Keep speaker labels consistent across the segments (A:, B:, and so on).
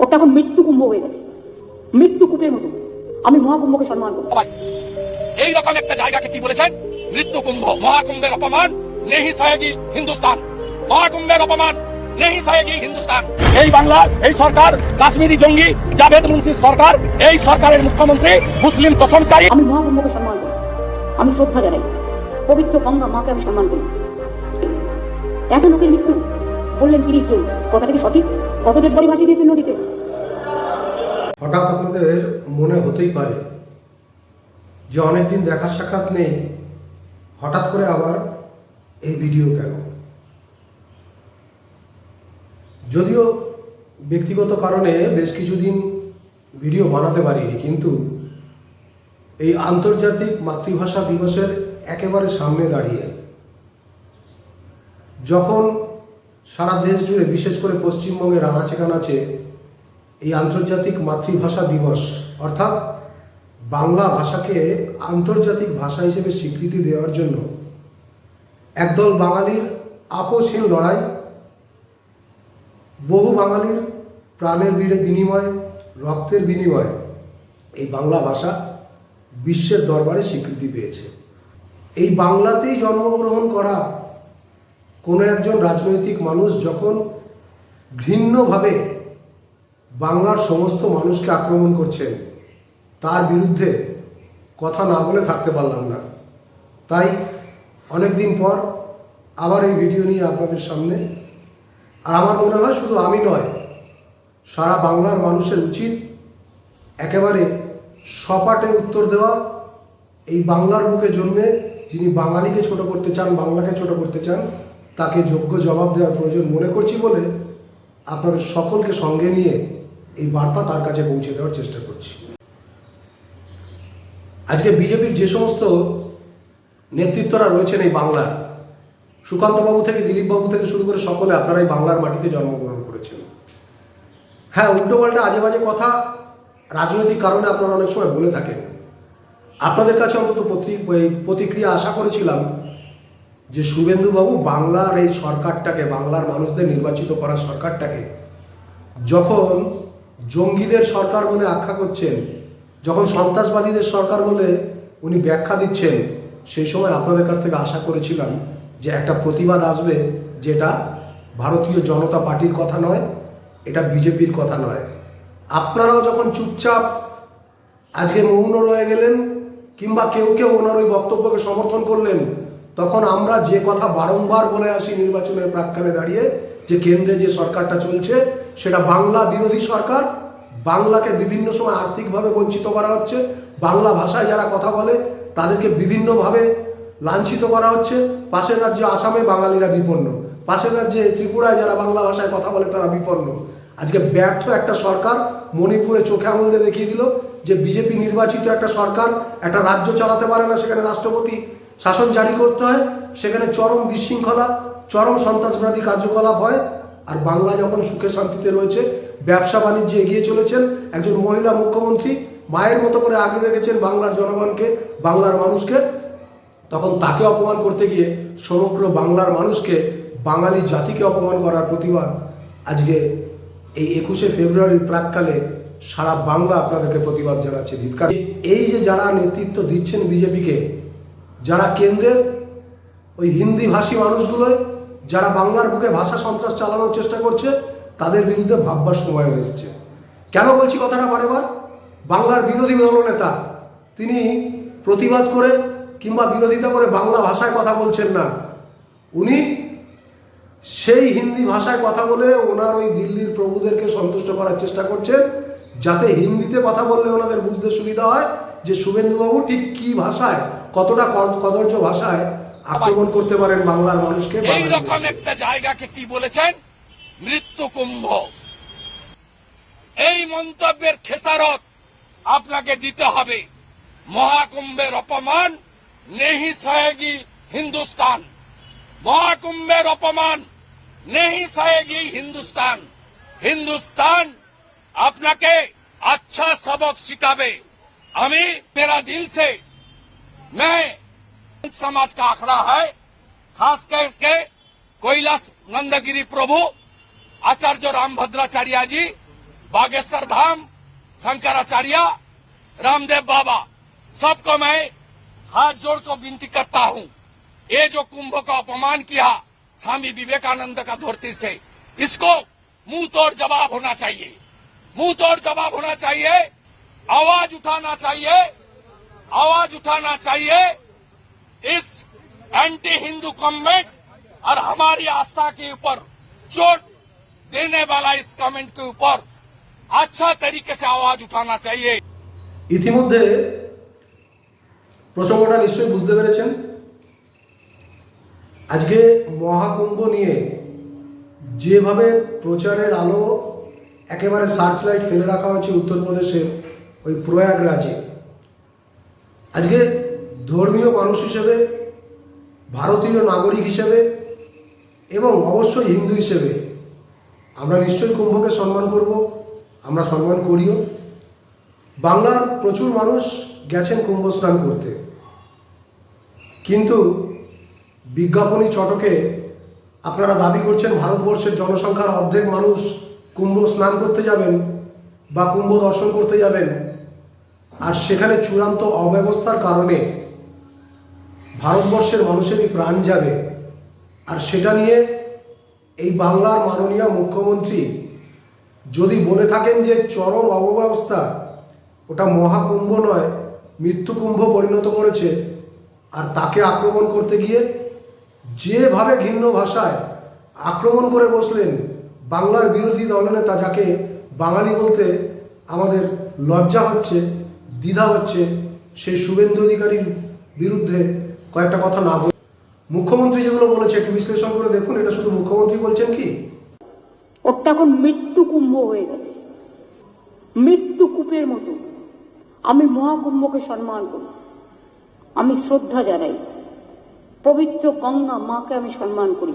A: ওটা এখন মৃত্যু কুম্ভ হয়ে গেছে। মৃত্যু কূপের মতো। আমি মহাকুম্ভকে সম্মান করব।
B: সবাই এই রকম একটা জায়গাকে কি বলেছেন? মৃত্যু কুম্ভ মহাকুম্ভের অপমান নেহি সহেগি হিন্দুস্তান। মহাকুম্ভের অপমান নেহি সহেগি হিন্দুস্তান। এই বাংলার এই সরকার কাশ্মীরি জঙ্গি জাভেদ মুন্সির সরকার এই সরকারের মুখ্যমন্ত্রী মুসলিম তোষণকারী
A: আমি মহাকুম্ভকে সম্মান করি আমি শ্রদ্ধা জানাই। পবিত্র গঙ্গা মাকে আমি সম্মান করি। এত লোকের মৃত্যু? বললেন তিরিশ জন কথাটা কি সঠিক? পরিভাষী দিয়েছেন নদীতে?
C: হঠাৎ আপনাদের মনে হতেই পারে যে অনেকদিন দেখা সাক্ষাৎ নেই, হঠাৎ করে আবার এই ভিডিও কেন? যদিও ব্যক্তিগত কারণে বেশ কিছুদিন ভিডিও বানাতে পারিনি, কিন্তু এই আন্তর্জাতিক মাতৃভাষা দিবসের একেবারে সামনে দাঁড়িয়ে, যখন সারা দেশ জুড়ে, বিশেষ করে পশ্চিমবঙ্গের আনাচে কানাচে এই আন্তর্জাতিক মাতৃভাষা দিবস। অর্থাৎ বাংলা ভাষাকে আন্তর্জাতিক ভাষা হিসেবে স্বীকৃতি দেওয়ার জন্য একদল বাঙালির আপোষহীন লড়াই, বহু বাঙালির প্রাণের বিনিময়, রক্তের বিনিময়ে এই বাংলা ভাষা বিশ্বের দরবারে স্বীকৃতি পেয়েছে। এই বাংলাতেই জন্মগ্রহণ করা কোনো একজন রাজনৈতিক মানুষ যখন ঘৃণ্যভাবে বাংলার সমস্ত মানুষকে আক্রমণ করছেন, তার বিরুদ্ধে কথা না বলে থাকতে পারলাম না। তাই অনেক দিন পর আবার এই ভিডিও নিয়ে আপনাদের সামনে। আর আমার মনে হয় শুধু আমি নয়, সারা বাংলার মানুষের উচিত একেবারে সপাটে উত্তর দেওয়া এই বাংলার বুকে জন্মে যিনি বাঙালিকে ছোট করতে চান, বাংলাকে ছোট করতে চান তাকে যোগ্য জবাব দেওয়ার প্রয়োজন মনে করছি বলে আপনাদের সকলকে সঙ্গে নিয়ে এই বার্তা তার কাছে পৌঁছে দেওয়ার চেষ্টা করছি। আজকে বিজেপির যে সমস্ত নেতৃত্বরা রয়েছেন এই বাংলার, সুকান্তবাবু থেকে, দিলীপবাবু থেকে শুরু করে সকলে আপনারা এই বাংলার মাটিতে জন্মগ্রহণ করেছেন। হ্যাঁ উল্টোপাল্টা আজে বাজে কথা রাজনৈতিক কারণে আপনারা অনেক সময় বলে থাকেন। আপনাদের কাছে অন্তত প্রতি- প্রতিক্রিয়া আশা করেছিলাম যে শুভেন্দুবাবু বাংলার এই সরকারটাকে, বাংলার মানুষদের নির্বাচিত করা সরকারটাকে যখন জঙ্গিদের সরকার বলে আখ্যা করছেন, যখন সন্ত্রাসবাদীদের সরকার বলে উনি ব্যাখ্যা দিচ্ছেন, সেই সময় আপনাদের কাছ থেকে আশা করেছিলাম যে একটা প্রতিবাদ আসবে যেটা ভারতীয় জনতা পার্টির কথা নয়, এটা বিজেপির কথা নয়। আপনারাও যখন চুপচাপ আজকে মৌন রয়ে গেলেন কিংবা কেউ কেউ ওনার ওই বক্তব্যকে সমর্থন করলেন তখন আমরা যে কথা বারংবার বলে আসি নির্বাচনের প্রাক্কালে দাঁড়িয়ে, যে কেন্দ্রে যে সরকারটা চলছে, সেটা বাংলা বিরোধী সরকার, বাংলাকে বিভিন্ন সময় আর্থিকভাবে বঞ্চিত করা হচ্ছে, বাংলা ভাষায় যারা কথা বলে, তাদেরকে বিভিন্নভাবে লাঞ্ছিত করা হচ্ছে। পাশের রাজ্যে আসামে বাঙালিরা বিপন্ন, পাশের রাজ্যে ত্রিপুরায় যারা বাংলা ভাষায় কথা বলে, তারা বিপন্ন। আজকে ব্যর্থ একটা সরকার মণিপুরে চোখে দিয়ে দেখিয়ে দিল যে বিজেপি নির্বাচিত একটা সরকার একটা রাজ্য চালাতে পারে না সেখানে রাষ্ট্রপতি। শাসন জারি করতে হয়, সেখানে চরম বিশৃঙ্খলা, চরম সন্ত্রাসবাদী কার্যকলাপ হয়। আর বাংলা যখন সুখে শান্তিতে রয়েছে, ব্যবসা বাণিজ্যে এগিয়ে চলেছেন একজন মহিলা মুখ্যমন্ত্রী, মায়ের মতো করে আগলে রেখেছেন বাংলার জনগণকে, বাংলার মানুষকে। তখন তাকে অপমান করতে গিয়ে সমগ্র বাংলার মানুষকে, বাঙালি জাতিকে অপমান করার প্রতিবাদ। আজকে এই একুশে ফেব্রুয়ারির প্রাককালে সারা বাংলা আপনাদেরকে প্রতিবাদ জানাচ্ছে। ধিৎকার এই যে যারা নেতৃত্ব দিচ্ছেন বিজেপিকে যারা কেন্দ্রের ওই হিন্দি ভাষী মানুষগুলোয় যারা বাংলার বুকে ভাষা সন্ত্রাস চালানোর চেষ্টা করছে, তাদের বিরুদ্ধে ভাববার সময় হয়েছে কেন বলছি কথাটা বারেবার? বাংলার বিরোধী দলনেতা তিনি প্রতিবাদ করে কিংবা বিরোধিতা করে বাংলা ভাষায় কথা বলছেন না। উনি সেই হিন্দি ভাষায় কথা বলে ওনার ওই দিল্লির প্রভুদেরকে সন্তুষ্ট করার চেষ্টা করছেন, যাতে হিন্দিতে কথা বললে ওনাদের বুঝতে সুবিধা হয় যে শুভেন্দুবাবু ঠিক কি ভাষায় কতটা কদর্য ভাষায় আক্রমণ করতে পারেন বাংলার মানুষকে
B: এইরকম একটা জায়গাকে কি বলেছেন? মৃত্যু কুম্ভ। এই মন্তব্যের খেসারত আপনাকে দিতে হবে। মহাকুম্ভের অপমান নেহি সহেগি হিন্দুস্তান। মহাকুম্ভের অপমান নেহি সহেগি হিন্দুস্তান। হিন্দুস্তান আপনাকে আচ্ছা সবক শিখাবে। আমি মেরা দিল সে मैं समाज का आखड़ा है, खास करके कैलाश नंदगिरी प्रभु, आचार्य रामभद्राचार्य जी, बागेश्वर धाम, शंकराचार्य, रामदेव बाबा, सबको मैं हाथ जोड़ को विनती करता हूँ। ये जो कुंभ का अपमान किया स्वामी विवेकानंद का धरती से, इसको मुँह तोड़ जवाब होना चाहिए। मुँह तोड़ जवाब होना चाहिए, आवाज़ उठाना चाहिए आवाज उठाना चाहिए इस एंटी हिंदू कमेंट और हमारी आस्था के ऊपर चोट देने वाला इस कमेंट के ऊपर अच्छा तरीके से आवाज उठाना चाहिए
C: ইতিমধ্যে প্রসঙ্গটা নিশ্চয়ই বুঝতে পেরেছেন আজকে মহাকুম্ভ নিয়ে যেভাবে প্রচারের আলো একেবারে সার্চ লাইট ফেলে রাখা হয়েছে উত্তরপ্রদেশের ওই প্রয়াগরাজে আজকে ধর্মীয় মানুষ হিসেবে, ভারতীয় নাগরিক হিসেবে এবং অবশ্যই হিন্দু হিসেবে আমরা নিশ্চয়ই কুম্ভকে সম্মান করব, আমরা সম্মান করিও। বাংলার প্রচুর মানুষ গেছেন কুম্ভ স্নান করতে। কিন্তু বিজ্ঞাপনী চটকে আপনারা দাবি করছেন ভারতবর্ষের জনসংখ্যার অর্ধেক মানুষ কুম্ভ স্নান করতে যাবেন বা কুম্ভ দর্শন করতে যাবেন। আর সেখানে চূড়ান্ত অব্যবস্থার কারণে ভারতবর্ষের মানুষেরই প্রাণ যাবে। আর সেটা নিয়ে এই বাংলার মাননীয় মুখ্যমন্ত্রী যদি বলে থাকেন যে চরম অব্যবস্থা ওটা মহাকুম্ভ নয়, মৃত্যুকুম্ভ পরিণত করেছে, আর তাকে আক্রমণ করতে গিয়ে যেভাবে ঘিন্ন ভাষায় আক্রমণ করে বসলেন বাংলার বিরোধী দলনেতা যাকে বাঙালি বলতে আমাদের লজ্জা হচ্ছে দ্বিধা হচ্ছে সেই শুভেন্দু অধিকারীর বিরুদ্ধে কয়েকটা কথা না বলে। মুখ্যমন্ত্রী যেগুলো বলেছে, একটু বিশ্লেষণ করে দেখুন, এটা শুধু মুখ্যমন্ত্রী বলছেন কি?
A: ওটা এখন মৃত্যু কুম্ভ হয়ে গেছে। মৃত্যু কূপের মতো। আমি মহাকুম্ভকে সম্মান করি। আমি শ্রদ্ধা জানাই। পবিত্র গঙ্গা মাকে আমি সম্মান করি।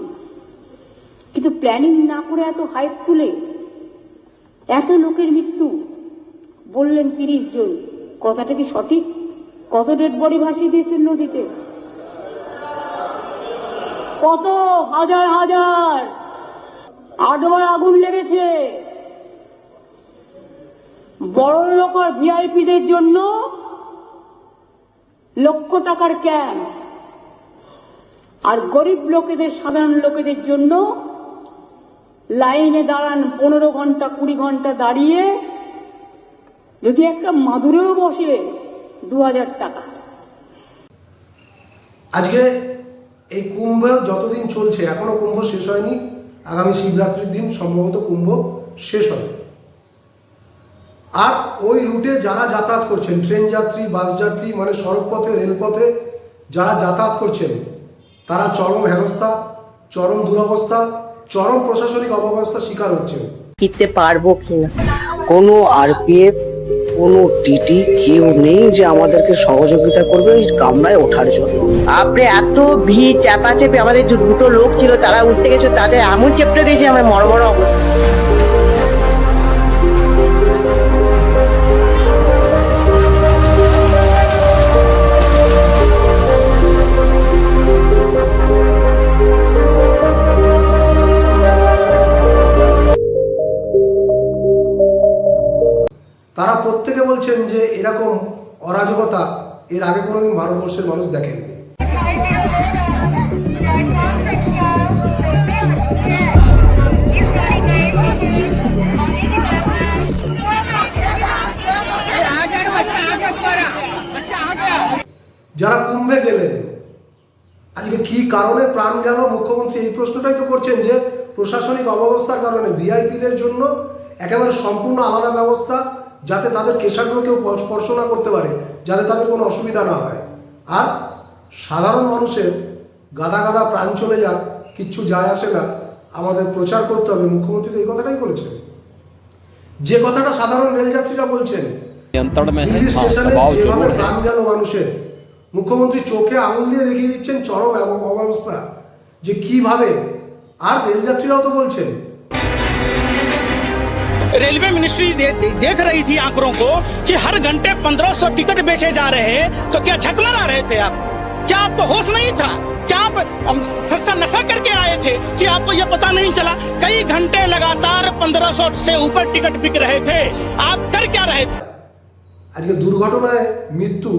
A: কিন্তু প্ল্যানিং না করে এত হাইপ তুলে এত লোকের মৃত্যু বললেন তিরিশ জন। কথাটা কি সঠিক? কত ডেড বডি ভাসিয়ে দিয়েছেন নদীতে? কত হাজার হাজার! আটবার আগুন লেগেছে। বড় লোক আর ভিআইপিদের জন্য লক্ষ টাকার ক্যাম্প। আর গরিব লোকেদের, সাধারণ লোকেদের জন্য লাইনে দাঁড়ান পনেরো ঘণ্টা, কুড়ি ঘণ্টা দাঁড়িয়ে যদি একটা মাদুরেও বসে দু হাজার টাকা।
C: আজকে এই কুম্ভ যতদিন চলছে এখনও কুম্ভ শেষ হয়নি। আগামী শিবরাত্রির দিন সম্ভবত কুম্ভ শেষ হবে। আর ওই রুটে যারা যাতায়াত করছেন ট্রেন যাত্রী বাস যাত্রী মানে সড়কপথে রেলপথে যারা যাতায়াত করছেন তারা চরম হেনস্থা চরম দুরবস্থা চরম প্রশাসনিক অব্যবস্থা শিকার হচ্ছেন।
D: জিততে পারব কিনা?
E: কোনো আরপিএফ কোনো টিটি কেউ নেই যে আমাদেরকে সহযোগিতা করবে এই কামরায় ওঠার জন্য।
D: আপনি এত ভিড়, চাপাচেপে, আমাদের যে দুটো লোক ছিল, তারা উঠতে গেছে, তাদের এমন চেপটা দিয়েছে আমার বড় বড় অবস্থা।
C: তারা প্রত্যেকে বলছেন যে এরকম অরাজকতা এর আগে কোনোদিন ভারতবর্ষের মানুষ দেখেননি যারা কুম্ভে গেলেন, আজকে কি কারণে প্রাণ গেল? মুখ্যমন্ত্রী এই প্রশ্নটাই তো করছেন যে প্রশাসনিক অব্যবস্থার কারণে ভিআইপিদের জন্য একেবারে সম্পূর্ণ আলাদা ব্যবস্থা যাতে তাদের কেশাগ্র কেউ স্পর্শ না করতে পারে যাতে তাদের কোনো অসুবিধা না হয়। আর সাধারণ মানুষের গাদা গাদা প্রাণ চলে যাক কিচ্ছু যায় আসে না আমাদের প্রচার করতে হবে। মুখ্যমন্ত্রী তো এই কথাটাই বলেছেন। যে কথাটা সাধারণ রেলযাত্রীরা বলছেন যেভাবে প্রাণ গেল মানুষের মুখ্যমন্ত্রী চোখে আঙুল দিয়ে দেখিয়ে দিচ্ছেন চরম এবং অবস্থা যে কীভাবে? আর রেলযাত্রীরাও তো বলছেন
F: रेलवे मिनिस्ट्री दे, दे, देख रही थी आंकड़ों को कि हर घंटे 1500 टिकट बेचे जा रहे हैं तो क्या झकमरा रहे थे आप क्या आपको होश नहीं था क्या आप अम, सस्ता नशा करके आए थे कि आपको यह पता नहीं चला कई घंटे लगातार 1500 से ऊपर टिकट बिक रहे थे आप कर क्या रहे थे
C: আজকে দুর্ঘটনায় মৃত্যু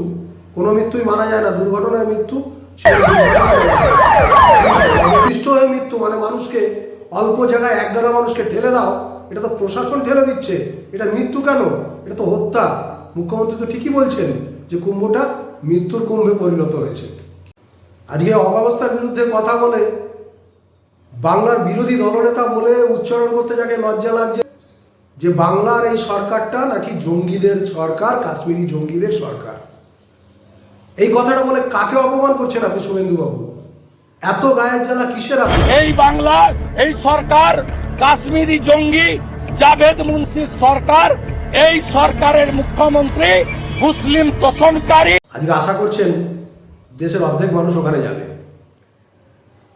C: কোনো মৃত্যুই মারা যায় না দুর্ঘটনায় মৃত্যু সেটা দুর্ঘটনায় অনির্দিষ্ট হয়ে মৃত্যু মানে মানুষকে অল্প জায়গায় এক গাদা মানুষকে ঠেলে দাও এটা তো প্রশাসন ঠেলে দিচ্ছে। এটা মৃত্যু কেন? এটা তো হত্যা। মুখ্যমন্ত্রী তো ঠিকই বলছেন যে কুম্ভটা মৃত্যুর কুম্ভে পরিণত হয়েছে। আজকে অব্যবস্থার বিরুদ্ধে কথা বলে বাংলার বিরোধী দলনেতা বলে উচ্চারণ করতে যাকে লজ্জা লাগছে, যে বাংলার এই সরকারটা নাকি জঙ্গিদের সরকার, কাশ্মীরি জঙ্গিদের সরকার। এই কথাটা বলে কাকে অপমান করছেন আপনি শুভেন্দু বাবু এত গায়ের জ্বালা কিসের
B: এই বাংলার এই সরকার কাশ্মীরি জঙ্গি জাভেদ মুন্সির সরকার, এই সরকারের মুখ্যমন্ত্রী মুসলিম তোষণকারী
C: আজকে আশা করছেন দেশের অর্ধেক মানুষ ওখানে যাবে।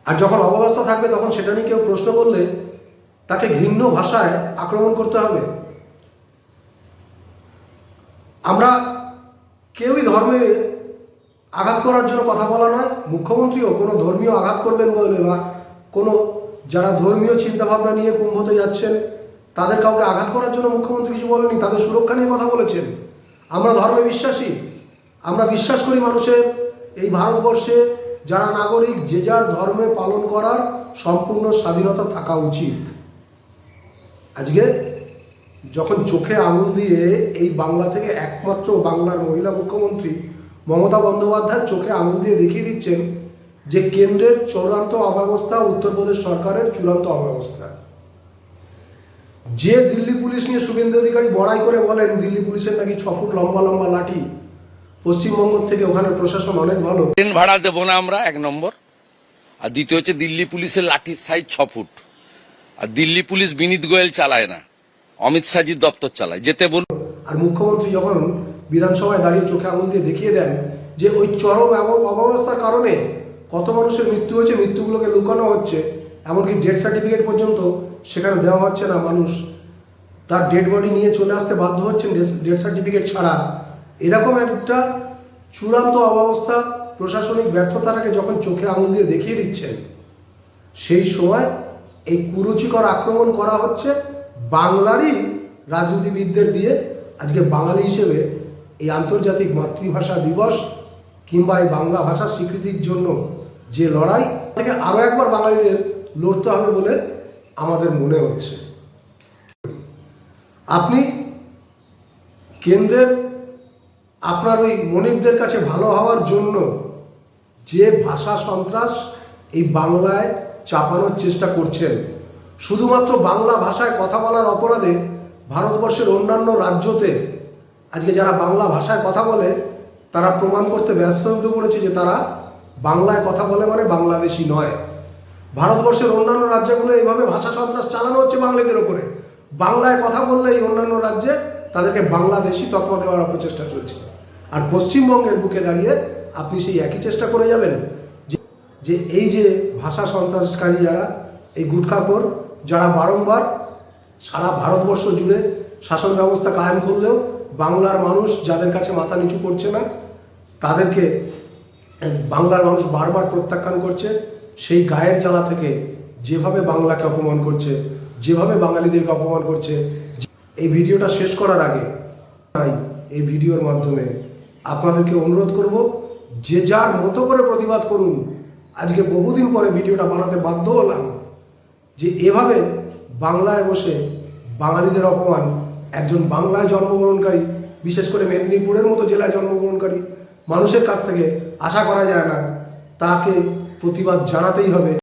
C: আর যখন অবস্থা থাকবে, তখন সেটা নিয়ে কেউ প্রশ্ন করলে তাকে ঘৃণ্য ভাষায় আক্রমণ করতে হবে। আমরা কেউই ধর্মে আঘাত করার জন্য কথা বলা নয়। মুখ্যমন্ত্রীও কোনো ধর্মীয় আঘাত করবেন বলে বা কোনো যারা ধর্মীয় চিন্তাভাবনা নিয়ে কুম্ভতে যাচ্ছেন, তাদের কাউকে আঘাত করার জন্য মুখ্যমন্ত্রী কিছু বলেনি, তাদের সুরক্ষা নিয়ে কথা বলেছেন। আমরা ধর্মে বিশ্বাসী, আমরা বিশ্বাস করি মানুষের। এই ভারতবর্ষে যারা নাগরিক, যে যার ধর্মে পালন করার সম্পূর্ণ স্বাধীনতা থাকা উচিত। আজকে যখন চোখে আঙুল দিয়ে এই বাংলা থেকে একমাত্র বাংলার মহিলা মুখ্যমন্ত্রী মমতা বন্দ্যোপাধ্যায় চোখে আঙুল দিয়ে দেখিয়ে দিচ্ছেন যে কেন্দ্রের চূড়ান্ত অব্যবস্থা উত্তরপ্রদেশ সরকারের চূড়ান্ত অব্যবস্থা। যে দিল্লি পুলিশ নিয়ে শুভেন্দু অধিকারী বড়াই করে বলেন দিল্লি পুলিশের নাকি ছ ফুট লম্বা লম্বা লাঠি। পশ্চিমবঙ্গ থেকে ওখানে প্রশাসন অনেক ভালো।
G: ট্রেন ভাড়া দেবো না আমরা এক নম্বর। আর দ্বিতীয় হচ্ছে দিল্লি পুলিশের লাঠির সাইজ ছ ফুট। আর দিল্লি পুলিশ বিনীত গোয়েল চালায় না। অমিত শাহজির দপ্তর চালায়। যেতে বলুন।
C: আর মুখ্যমন্ত্রী যখন বিধানসভায় দাঁড়িয়ে চোখে আঙুল দিয়ে দেখিয়ে দেন যে ওই চরম অব- অব্যবস্থার কারণে কত মানুষের মৃত্যু হয়েছে, মৃত্যুগুলোকে লুকানো হচ্ছে, এমনকি ডেথ সার্টিফিকেট পর্যন্ত সেখানে দেওয়া হচ্ছে না মানুষ। তার ডেড বডি নিয়ে চলে আসতে বাধ্য হচ্ছেন ডেথ সার্টিফিকেট ছাড়া। এরকম একটা চূড়ান্ত অবস্থা প্রশাসনিক ব্যর্থতাটাকে যখন চোখে আঙুল দিয়ে দেখিয়ে দিচ্ছেন, সেই সময় এই কুরুচিকর আক্রমণ করা হচ্ছে বাংলারই রাজনীতিবিদদের দিয়ে। আজকে বাঙালি হিসেবে এই আন্তর্জাতিক মাতৃভাষা দিবস কিংবা এই বাংলা ভাষার স্বীকৃতির জন্য যে লড়াই থেকে আরও একবার বাঙালিদের লড়তে হবে বলে আমাদের মনে হচ্ছে। আপনি কেন্দ্রের, আপনার ওই মনিবদের কাছে ভালো হওয়ার জন্য যে ভাষা সন্ত্রাস এই বাংলায় চাপানোর চেষ্টা করছেন, শুধুমাত্র বাংলা ভাষায় কথা বলার অপরাধে ভারতবর্ষের অন্যান্য রাজ্যতে আজকে যারা বাংলা ভাষায় কথা বলে, তারা প্রমাণ করতে ব্যস্ত উঠে পড়েছে যে তারা বাংলায় কথা বলে মানে বাংলাদেশি নয়। ভারতবর্ষের অন্যান্য রাজ্যগুলো এইভাবে ভাষা সন্ত্রাস চালানো হচ্ছে বাঙালিদের ওপরে। বাংলায় কথা বললে এই অন্যান্য রাজ্যে তাদেরকে বাংলাদেশি তকমা দেওয়ার অপচেষ্টা চলছে। আর পশ্চিমবঙ্গের বুকে দাঁড়িয়ে আপনি সেই একই চেষ্টা করে যাবেন যে- এই যে ভাষা সন্ত্রাসকারী যারা, এই গুটখাখোর যারা বারংবার সারা ভারতবর্ষ জুড়ে শাসন ব্যবস্থা কায়েম করলেও বাংলার মানুষ যাদের কাছে মাথা নিচু করছে না, তাদেরকে বাংলার মানুষ বারবার প্রত্যাখ্যান করছে, সেই গায়ের জ্বালা থেকে যেভাবে বাংলাকে অপমান করছে, যেভাবে বাঙালিদেরকে অপমান করছে এই ভিডিওটা শেষ করার আগে তাই এই ভিডিওর মাধ্যমে আপনাদেরকে অনুরোধ করব, যে যার মতো করে প্রতিবাদ করুন, আজকে বহুদিন পরে ভিডিওটা বানাতে বাধ্য হলাম, যে এভাবে বাংলায় বসে বাঙালিদের অপমান, একজন বাংলায় জন্মগ্রহণকারী, বিশেষ করে মেদিনীপুরের মতো জেলায় জন্মগ্রহণকারী মানুষের কাছ থেকে আশা করা যায় না। তাকে প্রতিবাদ জানাতেই হবে।